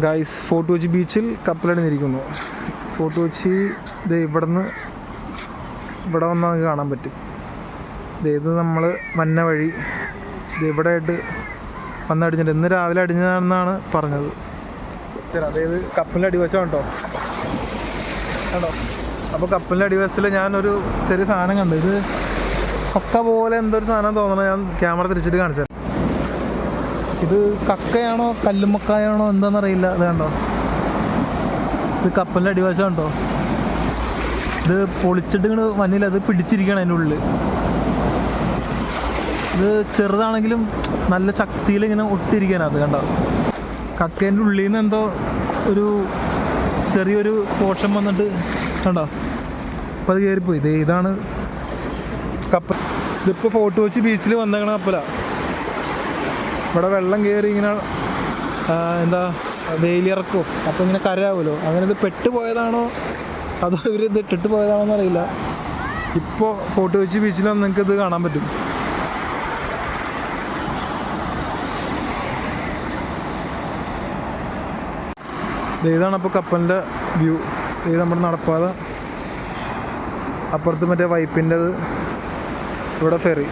Guys fort Kochi ബീച്ചിൽ കപ്പലണിഞ്ഞിരിക്കുന്നു fort Kochi ഇത് ഇവിടെ നിന്ന് ഇവിടെ വന്നാൽ നമുക്ക് കാണാൻ പറ്റും. ഇത് നമ്മൾ മന്ന വഴി ഇത് ഇവിടെ ആയിട്ട് വന്നടിഞ്ഞിട്ട് ഇന്ന് രാവിലെ അടിഞ്ഞതാണെന്നാണ് പറഞ്ഞത്. അതായത് കപ്പലിന്റെ അടിവശം കേട്ടോ കേട്ടോ അപ്പോൾ കപ്പലിന്റെ അടിവശത്തിൽ ഞാനൊരു ചെറിയ സാധനം കണ്ടു. ഇത് ഒക്കെ പോലെ എന്തൊരു സാധനം തോന്നണം ഞാൻ ക്യാമറ തിരിച്ചിട്ട് കാണിച്ചത് ഇത് കക്കയാണോ കല്ലുമ്മക്കായാണോ എന്താണെന്നറിയില്ല അത് കണ്ടോ? ഇത് കപ്പലിന്റെ അടിവശം ഉണ്ടോ ഇത് പൊളിച്ചിട്ട് ഇങ്ങനെ മഞ്ഞിൽ അത് പിടിച്ചിരിക്കണം അതിന്റെ ഉള്ളിൽ ഇത് ചെറുതാണെങ്കിലും നല്ല ശക്തിയിൽ ഇങ്ങനെ ഒട്ടിരിക്കാനത് കണ്ടോ? കക്കേന്റെ ഉള്ളിൽ നിന്ന് എന്തോ ഒരു ചെറിയൊരു പോഷൻ വന്നിട്ട് കണ്ടോ? അപ്പോൾ അത് കയറിപ്പോയി ഇത് ഇതാണ് കപ്പൽ. ഇതിപ്പോൾ ഫോർട്ട് കൊച്ചി ബീച്ചിൽ വന്നേക്കണ കപ്പലാണ് ഇവിടെ വെള്ളം കയറി ഇങ്ങനെ എന്താ വെയിലിറക്കോ അപ്പോൾ ഇങ്ങനെ കരയാവുമല്ലോ അങ്ങനെ ഇത് പെട്ടുപോയതാണോ? അതോ ഇവർ ഇത് ഇട്ടിട്ട് പോയതാണോ എന്നറിയില്ല ഇപ്പോൾ ഫോട്ടോ കൊച്ചി ബീച്ചിലൊന്നും നിങ്ങൾക്ക് ഇത് കാണാൻ പറ്റും. ഇതാണ് അപ്പോൾ കപ്പലിന്റെ വ്യൂ. ഇത് നമ്മുടെ നടപ്പാത. അപ്പുറത്ത് മറ്റേ വൈപ്പിന്റെത് ഇവിടെ ഫെറി.